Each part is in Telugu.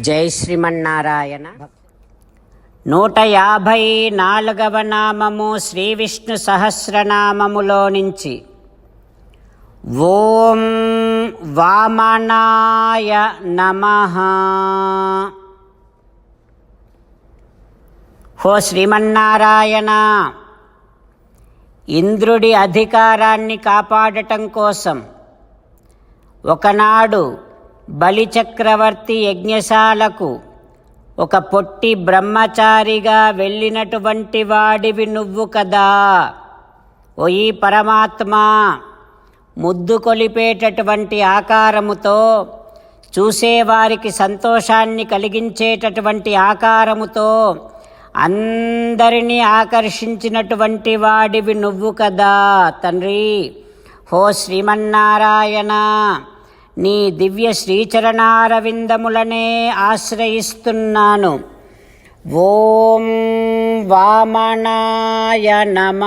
జై శ్రీమన్నారాయణ. నూట యాభై నాలుగవ నామము శ్రీ విష్ణు సహస్రనామములో నుంచి ఓం వామనాయ నమ. హో శ్రీమన్నారాయణ ఇంద్రుడి అధికారాన్ని కాపాడటం కోసం ఒకనాడు బలిచక్రవర్తి యజ్ఞశాలకు ఒక పొట్టి బ్రహ్మచారిగా వెళ్ళినటువంటి వాడివి నువ్వు కదా. ఓయి పరమాత్మ ముద్దు కొలిపేటటువంటి ఆకారముతో చూసేవారికి సంతోషాన్ని కలిగించేటటువంటి ఆకారముతో అందరినీ ఆకర్షించినటువంటి వాడివి నువ్వు కదా తండ్రి. హో శ్రీమన్నారాయణ నీ దివ్య శ్రీచరణారవిందములనే ఆశ్రయిస్తున్నాను. ఓం వామనాయ నమ.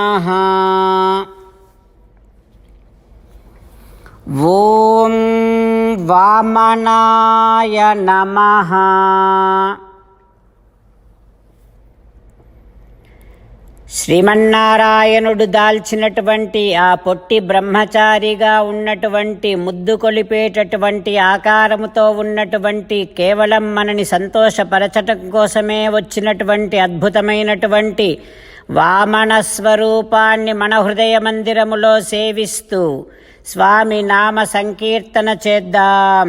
ఓం వామనాయ నమ. శ్రీమన్నారాయణుడు దాల్చినటువంటి ఆ పొట్టి బ్రహ్మచారిగా ఉన్నటువంటి ముద్దు కొలిపేటటువంటి ఆకారముతో ఉన్నటువంటి కేవలం మనని సంతోషపరచటం కోసమే వచ్చినటువంటి అద్భుతమైనటువంటి వామన స్వరూపాన్ని మన హృదయ మందిరములో సేవిస్తూ స్వామి నామ సంకీర్తన చేద్దాం.